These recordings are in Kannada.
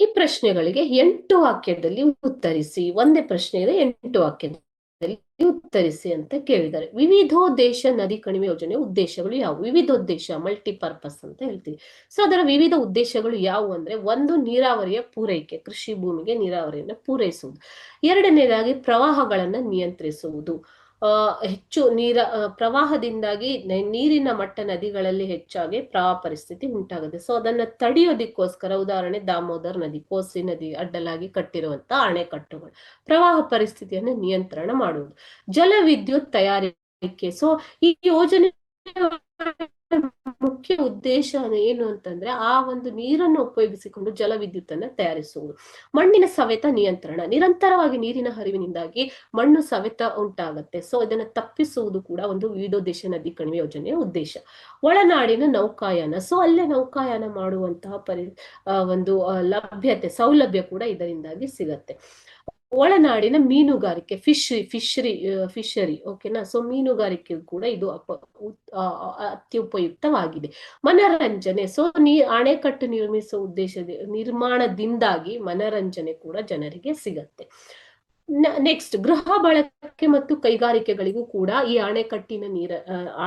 ಈ ಪ್ರಶ್ನೆಗಳಿಗೆ ಎಂಟು ವಾಕ್ಯದಲ್ಲಿ ಉತ್ತರಿಸಿ, ಒಂದೇ ಪ್ರಶ್ನೆ ಇದೆ, ಎಂಟು ವಾಕ್ಯದಲ್ಲಿ ಉತ್ತರಿಸಿ ಅಂತ ಕೇಳಿದ್ದಾರೆ. ವಿವಿಧೋದ್ದೇಶ ನದಿ ಕಣಿವೆ ಯೋಜನೆ ಉದ್ದೇಶಗಳು ಯಾವುವು? ವಿವಿಧೋದ್ದೇಶ ಮಲ್ಟಿಪರ್ಪಸ್ ಅಂತ ಹೇಳ್ತೀವಿ. ಸೊ ಅದರ ವಿವಿಧ ಉದ್ದೇಶಗಳು ಯಾವುವು ಅಂದ್ರೆ, ಒಂದು ನೀರಾವರಿಯ ಪೂರೈಕೆ, ಕೃಷಿ ಭೂಮಿಗೆ ನೀರಾವರಿಯನ್ನು ಪೂರೈಸುವುದು. ಎರಡನೇದಾಗಿ ಪ್ರವಾಹಗಳನ್ನ ನಿಯಂತ್ರಿಸುವುದು. ಹೆಚ್ಚು ನೀರ ಪ್ರವಾಹದಿಂದಾಗಿ ನೀರಿನ ಮಟ್ಟ ನದಿಗಳಲ್ಲಿ ಹೆಚ್ಚಾಗಿ ಪ್ರವಾಹ ಪರಿಸ್ಥಿತಿ ಉಂಟಾಗುತ್ತೆ. ಸೊ ಅದನ್ನ ತಡೆಯೋದಿಕ್ಕೋಸ್ಕರ ಉದಾಹರಣೆ ದಾಮೋದರ್ ನದಿ, ಕೋಸಿ ನದಿ ಅಡ್ಡಲಾಗಿ ಕಟ್ಟಿರುವಂತ ಅಣೆಕಟ್ಟುಗಳು. ಪ್ರವಾಹ ಪರಿಸ್ಥಿತಿಯನ್ನು ನಿಯಂತ್ರಣ ಮಾಡುವುದು. ಜಲ ವಿದ್ಯುತ್ ತಯಾರಿಕೆ. ಸೊ ಈ ಯೋಜನೆ ಮುಖ್ಯ ಉದ್ದೇಶ ಏನು ಅಂತಂದ್ರೆ ಆ ಒಂದು ನೀರನ್ನು ಉಪಯೋಗಿಸಿಕೊಂಡು ಜಲ ವಿದ್ಯುತ್ತನ್ನ ತಯಾರಿಸುವುದು. ಮಣ್ಣಿನ ಸವೆತ ನಿಯಂತ್ರಣ. ನಿರಂತರವಾಗಿ ನೀರಿನ ಹರಿವಿನಿಂದಾಗಿ ಮಣ್ಣು ಸವೆತ ಉಂಟಾಗತ್ತೆ. ಸೊ ಇದನ್ನ ತಪ್ಪಿಸುವುದು ಕೂಡ ಒಂದು ವಿವಿಧೋದ್ದೇಶ ನದಿ ಕಣಿವೆ ಯೋಜನೆಯ ಉದ್ದೇಶ. ಒಳನಾಡಿನ ನೌಕಾಯಾನ. ಸೊ ಅಲ್ಲೇ ನೌಕಾಯಾನ ಮಾಡುವಂತಹ ಪರಿ ಒಂದು ಲಭ್ಯತೆ, ಸೌಲಭ್ಯ ಕೂಡ ಇದರಿಂದಾಗಿ ಸಿಗತ್ತೆ. ಒಳನಾಡಿನ ಮೀನುಗಾರಿಕೆ ಫಿಶ್ ಫಿಶರಿ ಫಿಶರಿ ಓಕೆನಾ ಸೊ ಮೀನುಗಾರಿಕೆ ಕೂಡ ಇದು ಅಪ ಅತ್ಯುಪಯುಕ್ತವಾಗಿದೆ. ಮನರಂಜನೆ ಸೊ ನೀ, ಅಣೆಕಟ್ಟು ನಿರ್ಮಿಸುವ ಉದ್ದೇಶದ, ನಿರ್ಮಾಣದಿಂದಾಗಿ ಮನರಂಜನೆ ಕೂಡ ಜನರಿಗೆ ಸಿಗತ್ತೆ. ನೆಕ್ಸ್ಟ್ ಗೃಹ ಬಳಕೆ ಮತ್ತು ಕೈಗಾರಿಕೆಗಳಿಗೂ ಕೂಡ ಈ ಅಣೆಕಟ್ಟಿನ ನೀರ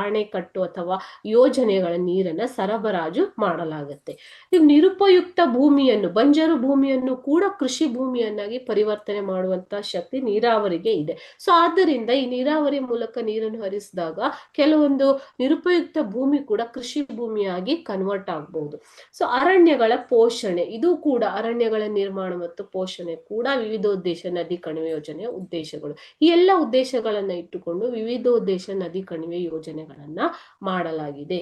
ಅಣೆಕಟ್ಟು ಅಥವಾ ಯೋಜನೆಗಳ ನೀರನ್ನ ಸರಬರಾಜು ಮಾಡಲಾಗುತ್ತೆ. ಇದು ನಿರುಪಯುಕ್ತ ಭೂಮಿಯನ್ನು, ಬಂಜರು ಭೂಮಿಯನ್ನು ಕೂಡ ಕೃಷಿ ಭೂಮಿಯನ್ನಾಗಿ ಪರಿವರ್ತನೆ ಮಾಡುವಂತ ಶಕ್ತಿ ನೀರಾವರಿಗೆ ಇದೆ. ಸೊ ಆದ್ದರಿಂದ ಈ ನೀರಾವರಿ ಮೂಲಕ ನೀರನ್ನು ಹರಿಸಿದಾಗ ಕೆಲವೊಂದು ನಿರುಪಯುಕ್ತ ಭೂಮಿ ಕೂಡ ಕೃಷಿ ಭೂಮಿಯಾಗಿ ಕನ್ವರ್ಟ್ ಆಗಬಹುದು ಸೊ ಅರಣ್ಯಗಳ ಪೋಷಣೆ, ಇದು ಕೂಡ ಅರಣ್ಯಗಳ ನಿರ್ಮಾಣ ಮತ್ತು ಪೋಷಣೆ ಕೂಡ ವಿವಿಧೋದ್ದೇಶ ನದಿ ಕಣಿವೆ ಯೋಜನೆಯ ಉದ್ದೇಶಗಳು. ಈ ಎಲ್ಲ ಉದ್ದೇಶಗಳನ್ನ ಇಟ್ಟುಕೊಂಡು ವಿವಿಧೋದ್ದೇಶ ನದಿ ಕಣಿವೆ ಯೋಜನೆಗಳನ್ನ ಮಾಡಲಾಗಿದೆ.